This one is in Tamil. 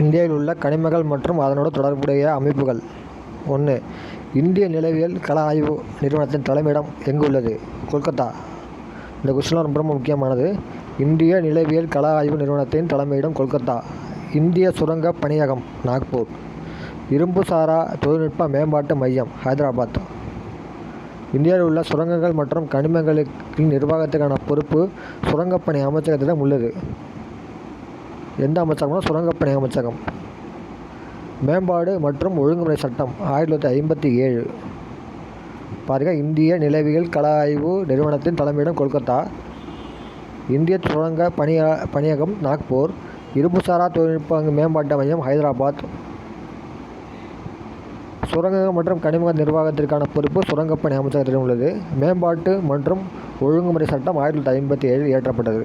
இந்தியாவில் உள்ள கனிமங்கள் மற்றும் அதனோடு தொடர்புடைய அமைப்புகள். ஒன்று இந்திய நிலவியல் கள ஆய்வு நிறுவனத்தின் தலைமையிடம் எங்கு உள்ளது கொல்கத்தா. இந்த கொஸ்டின் ரொம்ப ரொம்ப முக்கியமானது. இந்திய நிலவியல் கள ஆய்வு நிறுவனத்தின் தலைமையிடம் கொல்கத்தா. இந்திய சுரங்க பணியகம் நாக்பூர். இரும்புசாரா தொழில்நுட்ப மேம்பாட்டு மையம் ஹைதராபாத். இந்தியாவில் உள்ள சுரங்கங்கள் மற்றும் கனிமங்களின் நிர்வாகத்துக்கான பொறுப்பு சுரங்கப்பணி அமைச்சகத்திடம் உள்ளது. எந்த அமைச்சகம்னா சுரங்கப்பணி அமைச்சகம். மேம்பாடு மற்றும் ஒழுங்குமுறை சட்டம் ஆயிரத்தி தொள்ளாயிரத்தி ஐம்பத்தி ஏழு. பாருங்கள் இந்திய நிலவியல் கள ஆய்வு நிறுவனத்தின் தலைமையிடம் கொல்கத்தா. இந்திய சுரங்க பணிய பணியகம் நாக்பூர். இரும்புசாரா தொழில்நுட்ப மேம்பாட்டு மையம் ஹைதராபாத். சுரங்கங்கள் மற்றும் கனிம நிர்வாகத்திற்கான பொறுப்பு சுரங்கப்பணி அமைச்சகத்திடம் உள்ளது. மேம்பாட்டு மற்றும் ஒழுங்குமுறை சட்டம் ஆயிரத்தி தொள்ளாயிரத்தி ஐம்பத்தி ஏழில் இயற்றப்பட்டது.